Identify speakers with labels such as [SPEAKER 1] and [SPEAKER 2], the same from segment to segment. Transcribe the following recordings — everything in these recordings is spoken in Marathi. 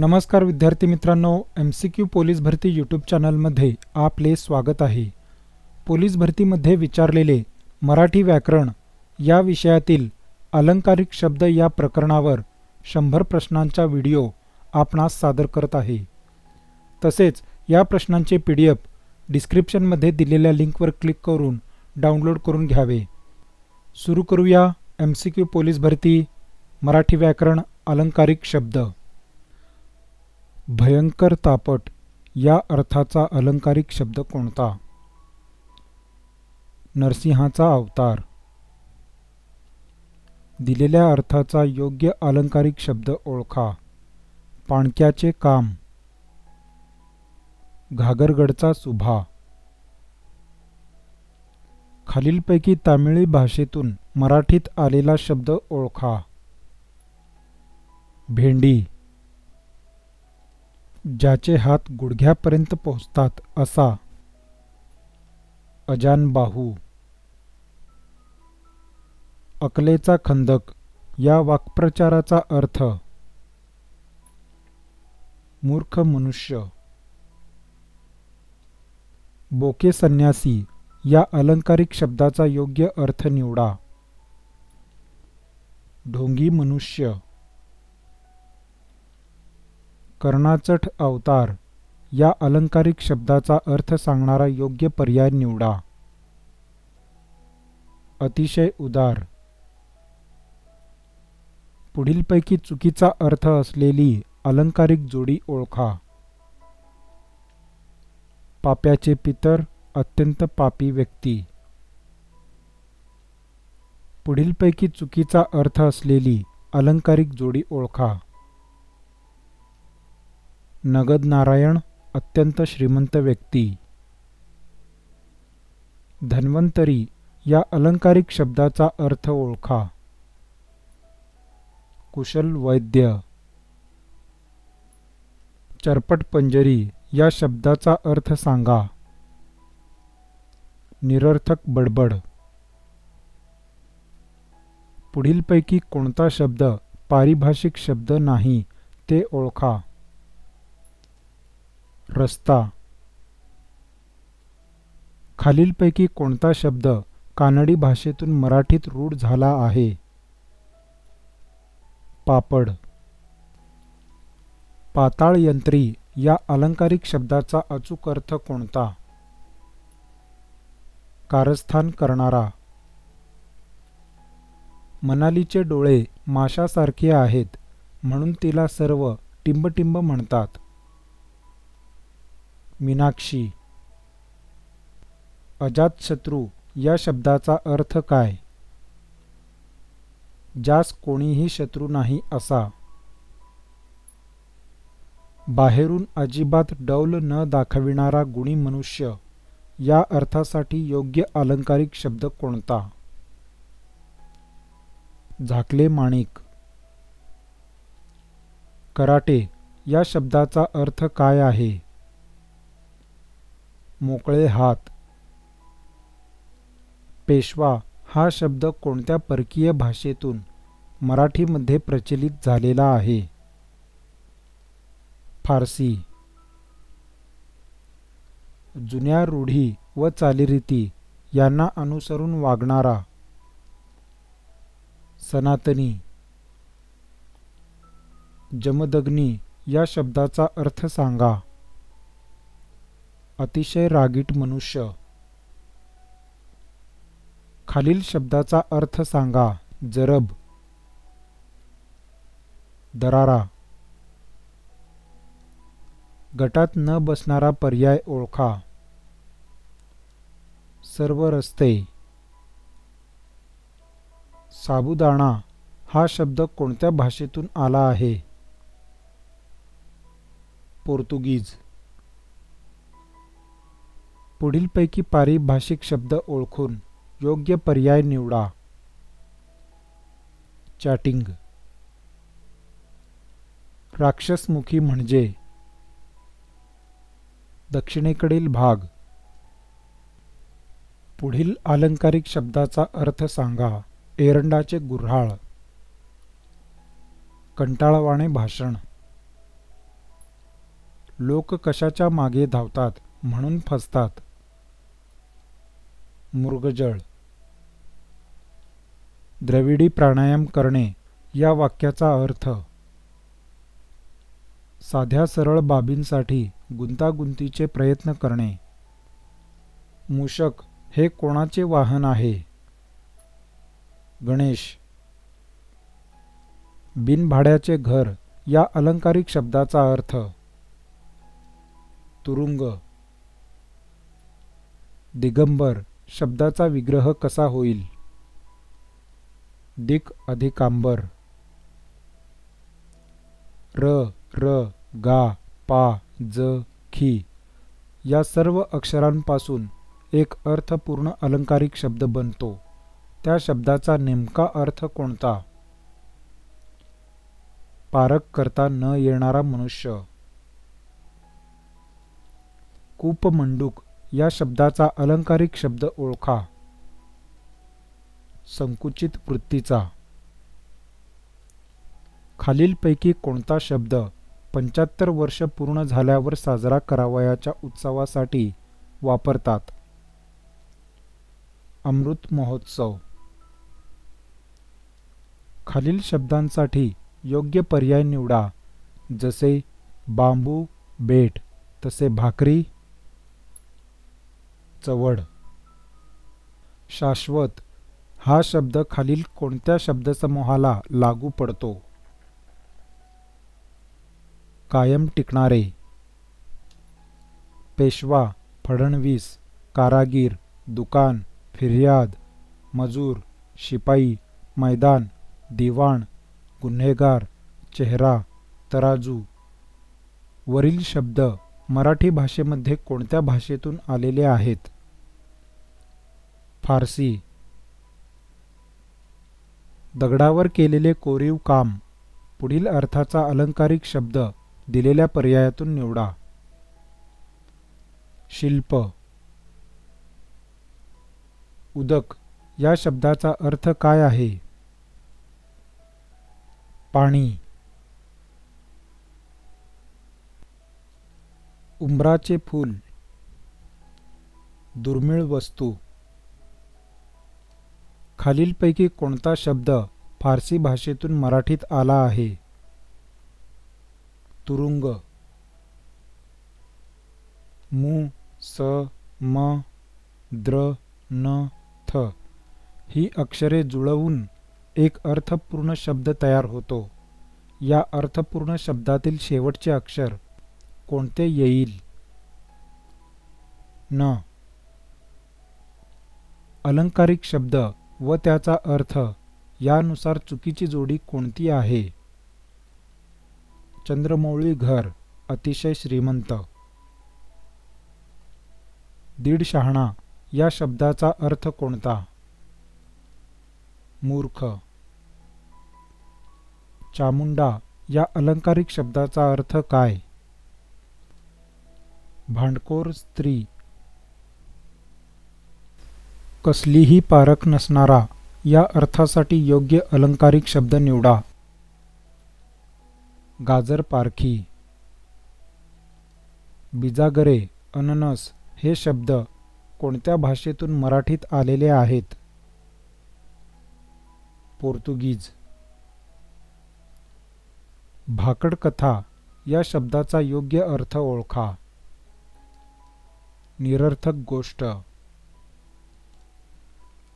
[SPEAKER 1] नमस्कार विद्यार्थी मित्रांनो एम सी क्यू पोलीस भरती यूट्यूब चॅनलमध्ये आपले स्वागत आहे. पोलीस भरतीमध्ये विचारलेले मराठी व्याकरण या विषयातील अलंकारिक शब्द या प्रकरणावर शंभर प्रश्नांचा व्हिडिओ आपणास सादर करत आहे. तसेच या प्रश्नांचे पी डी एफ डिस्क्रिप्शनमध्ये दिलेल्या लिंकवर क्लिक करून डाउनलोड करून घ्यावे. सुरू करूया एम सी क्यू पोलीस भरती मराठी व्याकरण अलंकारिक शब्द. भयंकर तापट या अर्थाचा अलंकारिक शब्द कोणता? नरसिंहाचा अवतार. दिलेल्या अर्थाचा योग्य अलंकारिक शब्द ओळखा. पाणक्याचे काम. घागरगडचा सुभा. खालीलपैकी तामिळी भाषेतून मराठीत आलेला शब्द ओळखा. भेंडी. ज्याचे हात गुडघ्यापर्यंत पोहोचतात असा. अजानबाहू अकलेचा खंदक या वाक्प्रचाराचा अर्थ. मूर्ख मनुष्य. बोके संन्यासी या अलंकारिक शब्दाचा योग्य अर्थ निवडा. ढोंगी मनुष्य. कर्णाचठ अवतार या अलंकारिक शब्दाचा अर्थ सांगणारा योग्य पर्याय निवडा. अतिशय उदार. पुढीलपैकी चुकीचा अर्थ असलेली अलंकारिक जोडी ओळखा. पाप्याचे पितर अत्यंत पापी व्यक्ती. पुढीलपैकी चुकीचा अर्थ असलेली अलंकारिक जोडी ओळखा. नगद नारायण अत्यंत श्रीमंत व्यक्ती. धन्वंतरी या अलंकारिक शब्दाचा अर्थ ओळखा. कुशल वैद्य. चरपट पंजरी या शब्दाचा अर्थ सांगा. निरर्थक बडबड. पुढीलपैकी कोणता शब्द पारिभाषिक शब्द नाही ते ओळखा. रस्ता. खालीलपैकी कोणता शब्द कानडी भाषेतून मराठीत रूढ झाला आहे? पापड. पाताळ यंत्री या अलंकारिक शब्दाचा अचूक अर्थ कोणता? कारस्थान करणारा. मनालीचे डोळे माशासारखे आहेत म्हणून तिला सर्व टिंबटिंब म्हणतात. मीनाक्षी. अजातशत्रू या शब्दाचा अर्थ काय? ज्यास कोणीही शत्रू नाही असा. बाहेरून अजिबात डौल न दाखविणारा गुणी मनुष्य या अर्थासाठी योग्य अलंकारिक शब्द कोणता? झाकले माणिक. कराटे या शब्दाचा अर्थ काय आहे? मोकळे हात. पेशवा हा शब्द कोणत्या परकीय भाषेतून मराठीमध्ये प्रचलित झालेला आहे? फारसी. जुन्या रूढी व चालीरीती यांना अनुसरून वागणारा. सनातनी. जमदग्नी या शब्दाचा अर्थ सांगा. अतिशय रागीट मनुष्य. खालील शब्दाचा अर्थ सांगा जरब. दरारा. गटात न बसणारा पर्याय ओळखा. सर्व रस्ते. साबुदाणा हा शब्द कोणत्या भाषेतून आला आहे? पोर्तुगीज. पुढीलपैकी पारिभाषिक शब्द ओळखून योग्य पर्याय निवडा. चॅटिंग. राक्षसमुखी म्हणजे दक्षिणेकडील भाग. पुढील अलंकारिक शब्दाचा अर्थ सांगा. एरंडाचे गुऱ्हाळ. कंटाळवाणे भाषण. लोक कशाच्या मागे धावतात म्हणून फसतात. मृगजळ. द्रविडी प्राणायाम करणे या वाक्याचा अर्थ. साध्या सरळ बाबींसाठी गुंतागुंतीचे प्रयत्न करणे. मूषक हे कोणाचे वाहन आहे? गणेश. बिनभाड्याचे घर या अलंकारिक शब्दाचा अर्थ. तुरुंग. दिगंबर. शब्दाचा विग्रह कसा होईल? दिक अधिकांबर. र र गा पा ज खी या सर्व अक्षरांपासून एक अर्थपूर्ण अलंकारिक शब्द बनतो. त्या शब्दाचा नेमका अर्थ कोणता? पारक करता न येणारा मनुष्य. कूपमंडूक. या शब्दाचा अलंकारिक शब्द ओळखा. संकुचित वृत्तीचा. खालीलपैकी कोणता शब्द पंच्याहत्तर वर्ष पूर्ण झाल्यावर साजरा करावयाच्या उत्सवासाठी वापरतात? अमृत महोत्सव. खालील शब्दांसाठी योग्य पर्याय निवडा. जसे बांबू बेट तसे भाकरी चवड. शाश्वत. हा शब्द खालील कोणत्या शब्दसमूहाला लागू पडतो? कायम टिकणारे. पेशवा फडणवीस कारागीर दुकान फिर्याद मजूर शिपाई मैदान दिवाण गुन्हेगार चेहरा तराजू. वरील शब्द मराठी भाषेमध्ये कोणत्या भाषेतून आलेले आहेत? फारसी. दगडावर केलेले कोरीव काम पुढील अर्थाचा अलंकारिक शब्द दिलेल्या पर्यायातून निवडा. शिल्प. उदक या शब्दाचा अर्थ काय आहे? पाणी. उंबराचे फूल दुर्मिळ वस्तू. खालीलपैकी कोणता शब्द फारसी भाषेतून मराठीत आला आहे? तुरुंग. मु स म द्र न थ. ही अक्षरे जुळवून एक अर्थपूर्ण शब्द तयार होतो. या अर्थपूर्ण शब्दातील शेवटचे अक्षर कोणते येईल? न. अलंकारिक शब्द व त्याचा अर्थ यानुसार चुकीची जोडी कोणती आहे? चंद्रमौळी घर अतिशय श्रीमंत. दीड शहाणा या शब्दाचा अर्थ कोणता? मूर्ख. चामुंडा या अलंकारिक शब्दाचा अर्थ काय? भांडखोर स्त्री. कसलीही पारख नसणारा या अर्थासाठी योग्य अलंकारिक शब्द निवडा. गाजर पारखी. बिजागरे अननस हे शब्द कोणत्या भाषेतून मराठीत आलेले आहेत? पोर्तुगीज. भाकड कथा या शब्दाचा योग्य अर्थ ओळखा. निरर्थक गोष्ट.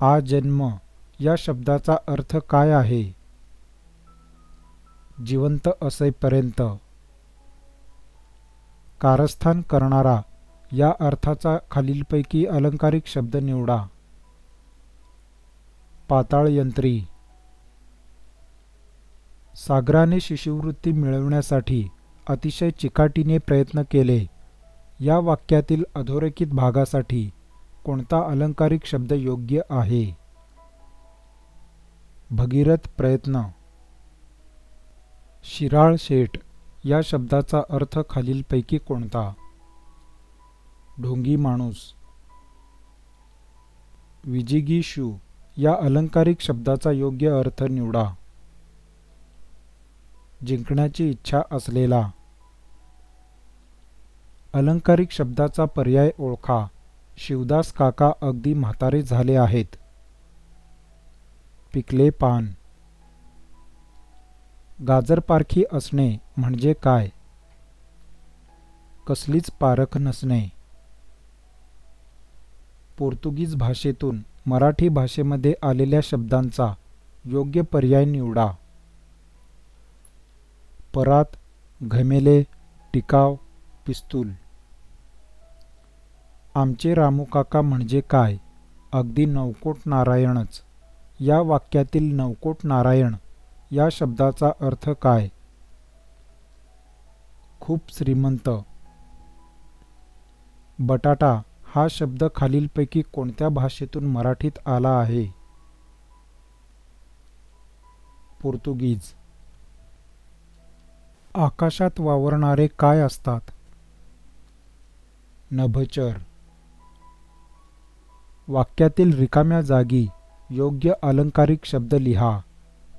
[SPEAKER 1] आजन्म या शब्दाचा अर्थ काय आहे? जिवंत असेपर्यंत. कारस्थान करणारा या अर्थाचा खालीलपैकी अलंकारिक शब्द निवडा. पाताळयंत्री सागराने शिष्यवृत्ती मिळवण्यासाठी अतिशय चिकाटीने प्रयत्न केले. या वाक्यातील अधोरेखित भागासाठी कोणता अलंकारिक शब्द योग्य आहे? भगीरथ प्रयत्न. शिराळ शेठ या शब्दाचा अर्थ खालीलपैकी कोणता? ढोंगी माणूस. विजिगीषू या अलंकारिक शब्दाचा योग्य अर्थ निवडा. जिंकण्याची इच्छा असलेला. अलंकारिक शब्दाचा पर्याय ओळखा. शिवदास काका अगदी म्हातारे झाले आहेत. पिकले पान. गाजरपारखी असणे म्हणजे काय? कसलीच पारख नसणे. पोर्तुगीज भाषेतून मराठी भाषेमध्ये आलेल्या शब्दांचा योग्य पर्याय निवडा. परात घमेले टिकाव पिस्तूल. आमचे रामूकाका म्हणजे काय? अगदी नवकोट नारायणच. या वाक्यातील नवकोट नारायण या शब्दाचा अर्थ काय? खूप श्रीमंत. बटाटा हा शब्द खालीलपैकी कोणत्या भाषेतून मराठीत आला आहे? पोर्तुगीज. आकाशात वावरणारे काय असतात? नभचर. वाक्यातील रिकाम्या जागी योग्य अलंकारिक शब्द लिहा.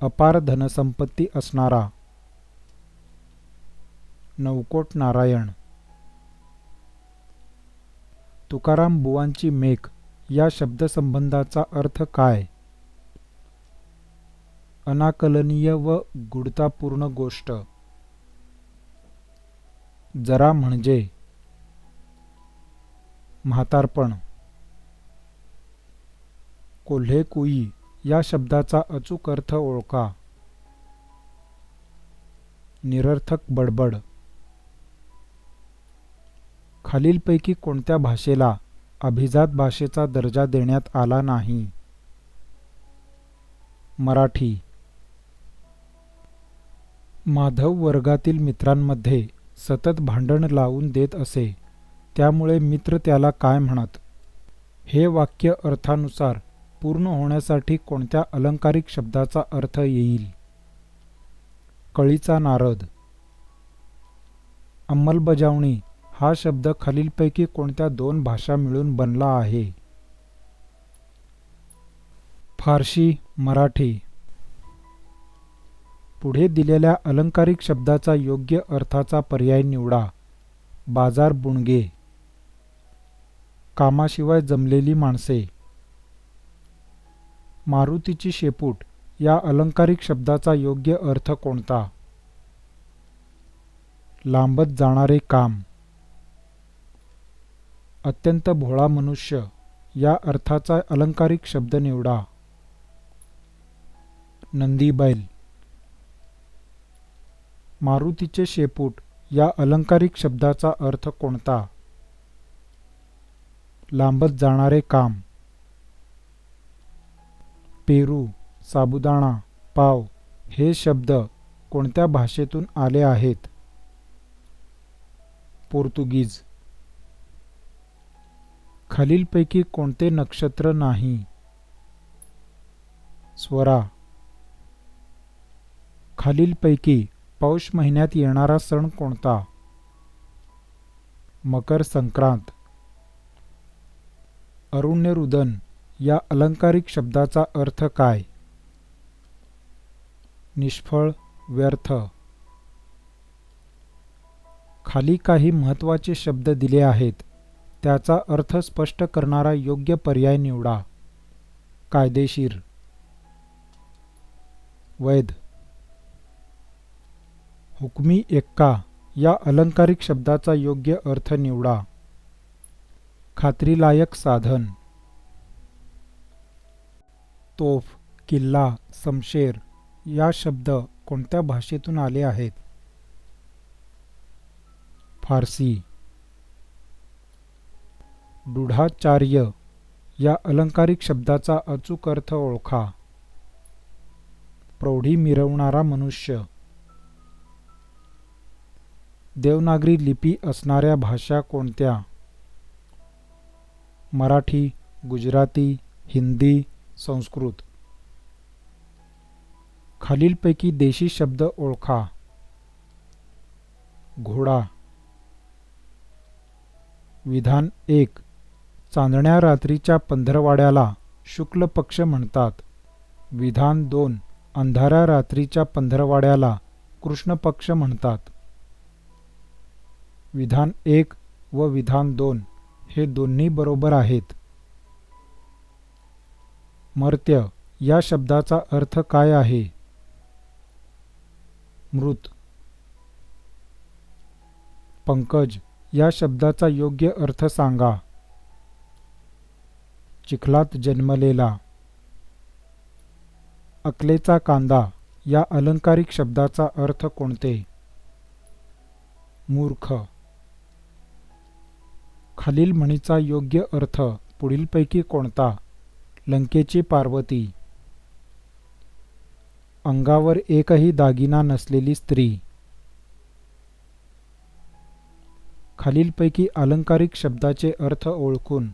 [SPEAKER 1] अपार धनसंपत्ती असणारा. नवकोट नारायण. तुकाराम बुवांची मेक या शब्दसंबंधाचा अर्थ काय? अनाकलनीय व गुढतापूर्ण गोष्ट. जरा म्हणजे. म्हातारपण. कोल्हे कुई या शब्दाचा अचूक अर्थ ओळखा. निरर्थक बडबड. खालीलपैकी कोणत्या भाषेला अभिजात भाषेचा दर्जा देण्यात आला नाही? मराठी. माधव वर्गातील मित्रांमध्ये सतत भांडण लावून देत असे त्यामुळे मित्र त्याला काय म्हणत? हे वाक्य अर्थानुसार पूर्ण होण्यासाठी कोणत्या अलंकारिक शब्दाचा अर्थ येईल? कळीचा नारद. अंमलबजावणी हा शब्द खालीलपैकी कोणत्या दोन भाषा मिळून बनला आहे? फारशी मराठी. पुढे दिलेल्या अलंकारिक शब्दाचा योग्य अर्थाचा पर्याय निवडा. बाजार बुणगे. कामाशिवाय जमलेली माणसे. मारुतीची शेपूट या अलंकारिक शब्दाचा योग्य अर्थ कोणता? लांबत जाणारे काम. अत्यंत भोळा मनुष्य या अर्थाचा अलंकारिक शब्द निवडा. नंदी बैल. मारुतीचे शेपूट या अलंकारिक शब्दाचा अर्थ कोणता? लांबत जाणारे काम. पेरू साबुदाणा पाव हे शब्द कोणत्या भाषेतून आले आहेत? पोर्तुगीज. खालीलपैकी कोणते नक्षत्र नाही? स्वरा. खालीलपैकी पौष महिन्यात येणारा सण कोणता? मकर संक्रांत. अरुण्यरुदन. या अलंकारिक शब्दाचा अर्थ काय? निष्फळ व्यर्थ. खाली काही महत्त्वाचे शब्द दिले आहेत. त्याचा अर्थ स्पष्ट करणारा योग्य पर्याय निवडा. कायदेशीर. वैध. हुकमी एक्का या अलंकारिक शब्दाचा योग्य अर्थ निवडा. खात्रीलायक साधन. तोफ किल्ला समशेर या शब्द कोणत्या भाषेतून आले आहेत? फारसी. दृढाचार्य या अलंकारिक शब्दाचा अचूक अर्थ ओळखा. प्रौढी मिरवणारा मनुष्य. देवनागरी लिपी असणाऱ्या भाषा कोणत्या? मराठी गुजराती हिंदी संस्कृत. खालीलपैकी देशी शब्द ओळखा. घोडा. विधान एक. चांदण्या रात्रीच्या पंधरवाड्याला शुक्ल पक्ष म्हणतात. विधान दोन. अंधारा रात्रीच्या पंधरवाड्याला कृष्ण पक्ष म्हणतात. विधान एक व विधान दोन हे दोन्ही बरोबर आहेत. मर्त्य या शब्दाचा अर्थ काय आहे? मृत. पंकज या शब्दाचा योग्य अर्थ सांगा. चिखलात जन्मलेला. अकलेचा कांदा या अलंकारिक शब्दाचा अर्थ कोणते? मूर्ख. खालील म्हणीचा योग्य अर्थ पुढीलपैकी कोणता? लंकेची पार्वती. अंगावर एकही दागिना नसलेली स्त्री. खालीलपैकी अलंकारिक शब्दाचे अर्थ ओळखून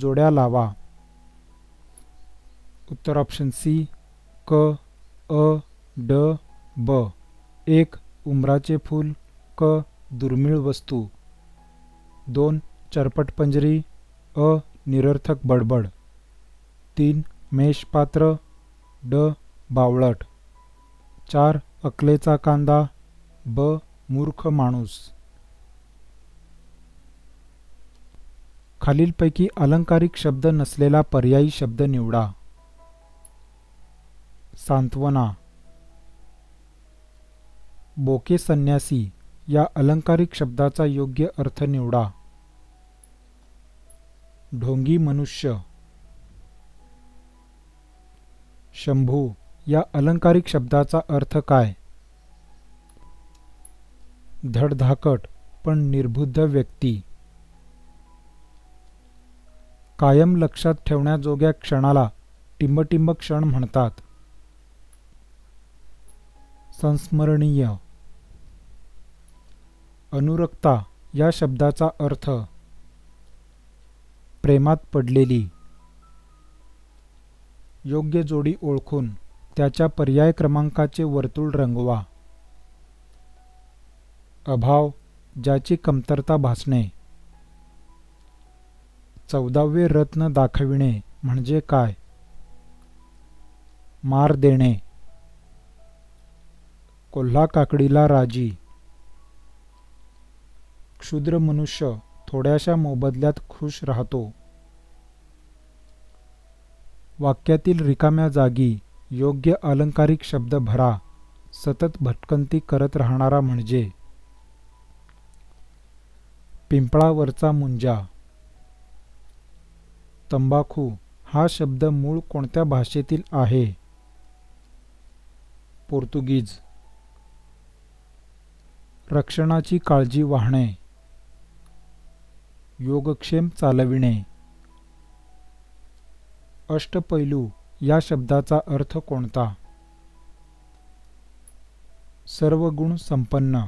[SPEAKER 1] जोड्या लावा. उत्तर ऑप्शन सी क अ ड ब. एक उमराचे फूल. क दुर्मिळ वस्तू. दोन चरपटपंजरी. अ निरर्थक बडबड. तीन मेषपात्र ड बावळट. चार अकलेचा कांदा ब मूर्ख माणूस. खालीलपैकी अलंकारिक शब्द नसलेला पर्यायी शब्द निवडा. सांत्वना. बोके संन्यासी या अलंकारिक शब्दाचा योग्य अर्थ निवडा. ढोंगी मनुष्य. शंभू या अलंकारिक शब्दाचा अर्थ काय? धडधाकट पण निर्बुद्ध व्यक्ती. कायम लक्षात ठेवण्याजोग्या क्षणाला टिंबटिंब क्षण म्हणतात. संस्मरणीय. अनुरक्ता या शब्दाचा अर्थ. प्रेमात पडलेली. योग्य जोडी ओळखून त्याच्या पर्याय क्रमांकाचे वर्तुळ रंगवा. अभाव ज्याची कमतरता भासणे. चौदावे रत्न दाखविणे म्हणजे काय? मार देणे. कोल्हा काकडीला राजी. क्षुद्र मनुष्य थोड्याशा मोबदल्यात खुश राहतो. वाक्यातील रिकाम्या जागी योग्य अलंकारिक शब्द भरा. सतत भटकंती करत राहणारा म्हणजे. पिंपळावरचा मुंजा. तंबाखू हा शब्द मूळ कोणत्या भाषेतील आहे? पोर्तुगीज. रक्षणाची काळजी वाहणे. योगक्षेम चालविणे. अष्टपैलू या शब्दाचा अर्थ कोणता? सर्व गुण संपन्न.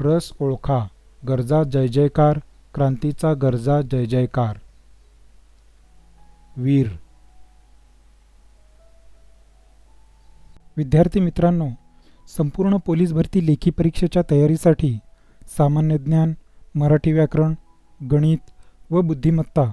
[SPEAKER 1] रस ओळखा. गरजा जय जयकार. क्रांतीचा गरजा जय जयकार. वीर. विद्यार्थी मित्रांनो संपूर्ण पोलीस भरती लेखी परीक्षेच्या तयारीसाठी सामान्य ज्ञान मराठी व्याकरण गणित व बुद्धिमत्ता